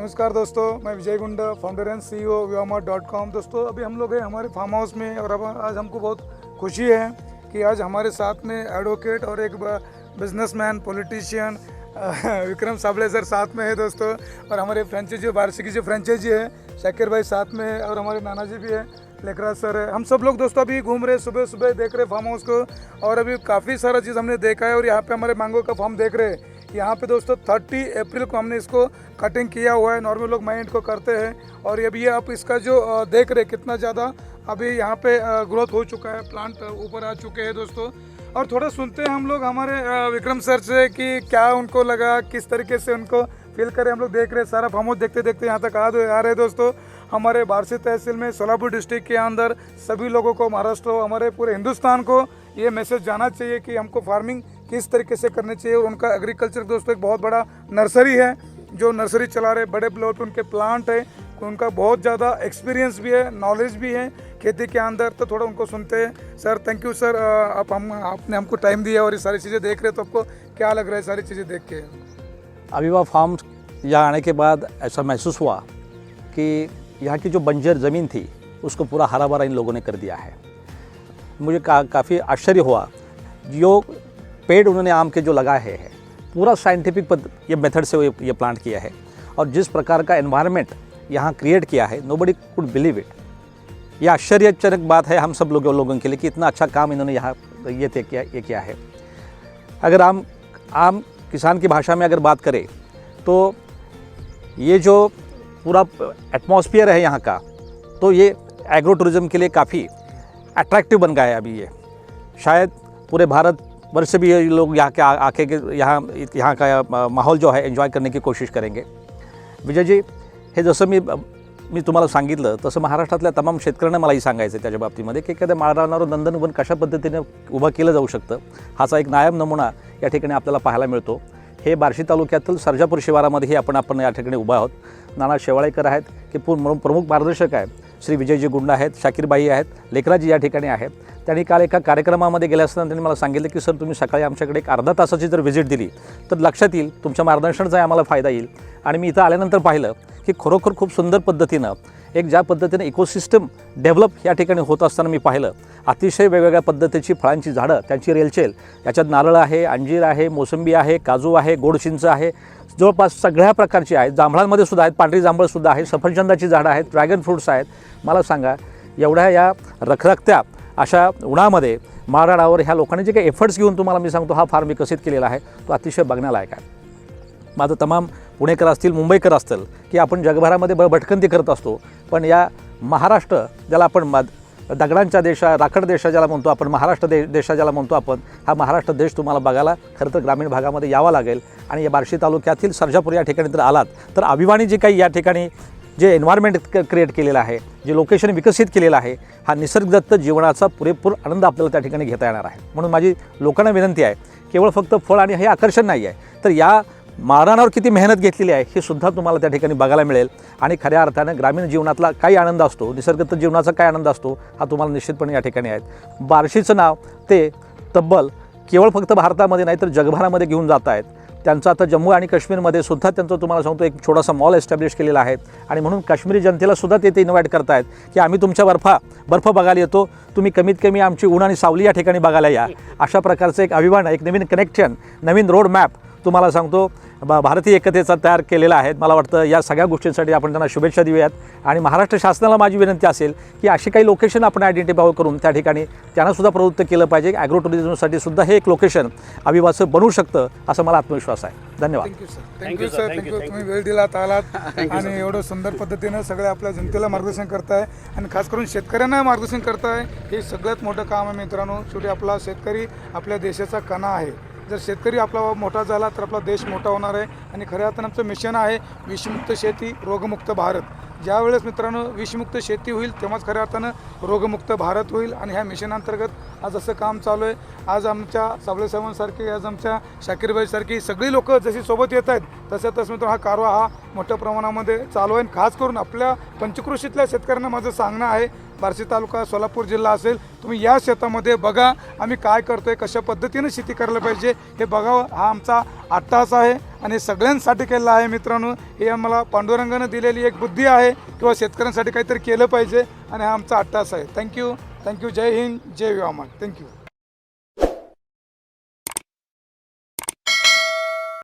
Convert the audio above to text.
नमस्कार दोस्तों, मैं Vijay Gunda founder and C O dot com दोस्तों, अभी हम लोग हैं हमारे फार्म हाउस में और अब आज हमको बहुत खुशी है कि आज हमारे साथ में एडवोकेट और एक businessman politician Vikram Sable sir साथ में है दोस्तों और हमारे फ्रेंचाइजी वार्षिकी जो फ्रेंचाइजी है, शाकिर भाई साथ में है और हमारे नाना जी भी है, लेकराज सर है। हम सब लोग दोस्तों अभी घूम रहे सुबह सुबह देख रहे फार्म हाउस को और अभी काफ़ी सारा चीज़ हमने देखा है और यहाँ पे हमारे मांगों का फार्म देख रहे हैं। यहाँ पे दोस्तों 30 अप्रैल को हमने इसको कटिंग किया हुआ है। नॉर्मल लोग माइंड को करते हैं। और अभी आप इसका जो देख रहे कितना ज़्यादा अभी यहाँ पे ग्रोथ हो चुका है। प्लांट ऊपर आ चुके हैं दोस्तों। और थोड़ा सुनते हैं हम लोग हमारे विक्रम सर से कि क्या उनको लगा, किस तरीके से उनको फील करे हम लोग देख रहे हैं, सारा फार्म देखते देखते यहाँ तक आ आ रहे दोस्तों। हमारे बारसी तहसील में सोलापुर डिस्ट्रिक्ट के अंदर सभी लोगों को, महाराष्ट्र, हमारे पूरे हिंदुस्तान को ये मैसेज जाना चाहिए कि हमको फ़ार्मिंग किस तरीके से करनी चाहिए, और उनका एग्रीकल्चर दोस्तों एक बहुत बड़ा नर्सरी है, जो नर्सरी चला रहे बड़े प्लॉट पे उनके प्लांट है उनका बहुत ज़्यादा एक्सपीरियंस भी है नॉलेज भी है, खेती के अंदर तो थोड़ा उनको सुनते हैं। सर थैंक यू सर आप हम, आपने हमको टाइम दिया और ये सारी चीज़ें देख रहे तो आपको क्या लग रहा है सारी चीज़ें देख के? अविवा फार्म यहाँ आने के बाद ऐसा महसूस हुआ कि यहाँ की जो बंजर ज़मीन थी, उसको पूरा हरा भरा इन लोगों ने कर दिया है। मुझे का, काफ़ी आश्चर्य हुआ। जो पेड़ उन्होंने आम के जो लगाए हैं पूरा साइंटिफिक पद ये मेथड से ये, ये प्लांट किया है। और जिस प्रकार का एनवायरनमेंट यहाँ क्रिएट किया है nobody could believe it ये आश्चर्यजनक बात है हम सब लोगों लोगों के लिए कि इतना अच्छा काम इन्होंने यहाँ ये तय किया ये किया है। अगर आम आम किसान की भाषा में अगर बात करें तो ये जो पूरा एटमॉस्फियर है यहाँ का तो ये एग्रो टूरिज़्म के लिए काफ़ी अट्रैक्टिव बन गया है अभी ये। शायद पूरे भारत वर्ष भी ये लोग यहाँ के आके के यहाँ यहाँ का माहोल माहौल जो आहे एन्जॉय करने की कोशिश करेंगे। विजयजी हे जसं मी मी तुम्हाला सांगितलं तसं महाराष्ट्रातल्या तमाम शेतकऱ्यांना मलाही सांगायचं आहे त्याच्या बाबतीमध्ये की एखाद्या माळरानावर नंदनवन कशा पद्धतीने उभं केलं जाऊ शकतं हाचा एक नायब नमुना या ठिकाणी आपल्याला पाहायला मिळतो. हे बार्शी तालुक्यातील सर्जापूर शिवारामध्येही आपण आपण या ठिकाणी उभा आहोत. नाना शेवाळेकर आहेत की पूर्ण प्रमुख मार्गदर्शक आहेत. श्री विजयजी गुंड आहेत शाकीरबाई आहेत लेकराजी या ठिकाणी आहेत. त्यांनी काल एका कार्यक्रमामध्ये गेल्या असताना त्यांनी मला सांगितलं की सर तुम्ही सकाळी आमच्याकडे एक अर्धा तासाची जर व्हिजिट दिली तर लक्षात येईल तुमच्या मार्गदर्शनाचा आम्हाला फायदा येईल. आणि मी इथं आल्यानंतर पाहिलं की खरोखर खूप सुंदर पद्धतीनं एक ज्या पद्धतीने इकोसिस्टम डेव्हलप या ठिकाणी होत असताना मी पाहिलं अतिशय वेगवेगळ्या पद्धतीची फळांची झाडं त्यांची रेलचेल याच्यात नारळ आहे अंजीर आहे मोसंबी आहे काजू आहे गोडचिंच आहे जवळपास सगळ्या प्रकारची आहेत. जांभळांमध्ये सुद्धा आहेत पांढरी जांभळसुद्धा आहे सफरचंदाची झाडं आहेत ड्रॅगन फ्रूट्स आहेत. मला सांगा एवढ्या या रखरखत्या अशा उन्हामध्ये माराडावर ह्या लोकांनी जे काही एफर्ट्स घेऊन तुम्हाला मी सांगतो हा फार्म विकसित केलेला आहे तो अतिशय बघण्यालायक आहे. माझं तमाम पुणेकर असतील मुंबईकर असतील की आपण जगभरामध्ये ब भटकंती करत असतो. पण या महाराष्ट्र ज्याला आपण मा दगडांच्या देशा राखड देशा ज्याला म्हणतो आपण महाराष्ट्र दे देशा ज्याला म्हणतो आपण हा महाराष्ट्र देश तुम्हाला बघायला खरं तर ग्रामीण भागामध्ये यावा लागेल. आणि या बार्शी तालुक्यातील सर्जापूर या ठिकाणी जर आलात तर अभिमानी जे काही या ठिकाणी जे एन्व्हायरमेंट क्रिएट केलेलं आहे जे लोकेशन विकसित केलेलं आहे हा निसर्गदत्त जीवनाचा पुरेपूर आनंद आपल्याला त्या ठिकाणी घेता येणार आहे. म्हणून माझी लोकांना विनंती आहे केवळ फक्त फळ आणि हे आकर्षण नाही आहे तर या मारणावर किती मेहनत घेतलेली आहे हे सुद्धा तुम्हाला त्या ठिकाणी बघायला मिळेल. आणि खऱ्या अर्थानं ग्रामीण जीवनातला काही आनंद असतो निसर्गत जीवनाचा काय आनंद असतो हा तुम्हाला निश्चितपणे या ठिकाणी आहेत. बार्शीचं नाव ते तब्बल केवळ फक्त भारतामध्ये नाही तर जगभरामध्ये घेऊन जात आहेत. त्यांचं आता जम्मू आणि काश्मीरमध्ये सुद्धा त्यांचं तुम्हाला सांगतो एक छोटासा मॉल एस्टॅब्लिश केलेला आहे. आणि म्हणून काश्मीरी जनतेला सुद्धा ते ते इन्व्हाइट करतायत की आम्ही तुमच्या बर्फा बर्फ बघायला येतो. तुम्ही कमीत कमी आमची ऊन आणि सावली या ठिकाणी बघायला या. अशा प्रकारचं एक अभिमान एक नवीन कनेक्शन नवीन रोड मॅप तुम्हाला सांगतो. ब- भारतीय एकतेचा तयार केलेला आहे मला वाटतं या सगळ्या गोष्टींसाठी आपण त्यांना शुभेच्छा देऊयात. आणि महाराष्ट्र शासनाला माझी विनंती असेल की अशी काही लोकेशन आपण आयडेंटिफाय करून त्या ठिकाणी त्यांना सुद्धा प्रवृत्त केलं पाहिजे. ॲग्रो टुरिझमसाठी सुद्धा हे एक लोकेशन अविवाचं बनवू शकतं असं मला आत्मविश्वास आहे. धन्यवाद. Thank you sir thank you sir thank you तुम्ही वेळ दिलात आलात. आणि एवढं सुंदर पद्धतीनं सगळ्या आपल्या जनतेला मार्गदर्शन करताय आणि खास करून शेतकऱ्यांना मार्गदर्शन करताय हे सगळ्यात मोठं काम आहे मित्रांनो. शेवटी आपला शेतकरी आपल्या देशाचा कणा आहे. जर शेतकरी आपला मोठा झाला तर आपला देश मोठा होणार आहे आणि खऱ्या अर्थानं आमचं मिशन आहे विषमुक्त शेती रोगमुक्त भारत. ज्यावेळेस मित्रांनो विषमुक्त शेती होईल तेव्हाच खऱ्या अर्थानं रोगमुक्त भारत होईल आणि ह्या मिशनांतर्गत आज असं काम चालू आहे. आज आमच्या सावळे सावंतसारखी आज आमच्या शाकीरबाईसारखी सगळी लोकं जशी सोबत येत आहेत तसं तसं मित्र हा कारवा हा मोठ्या प्रमाणामध्ये चालू आहे. आणि खास करून आपल्या पंचकृषीतल्या शेतकऱ्यांना माझं सांगणं आहे बार्शी तालुका सोलापूर जिल्हा असेल तुम्ही या शेतामध्ये बघा आम्ही काय करतोय कशा पद्धतीनं शेती करायला पाहिजे हे बघावं हा आमचा अट्टास आहे. आणि सगळ्यांसाठी केलेला आहे मित्रांनो हे आम्हाला पांडुरंगानं दिलेली एक बुद्धी आहे किंवा शेतकऱ्यांसाठी काहीतरी केलं पाहिजे आणि हा आमचा अट्टास आहे. थँक्यू थँक्यू जय हिंद जय विवामान थँक्यू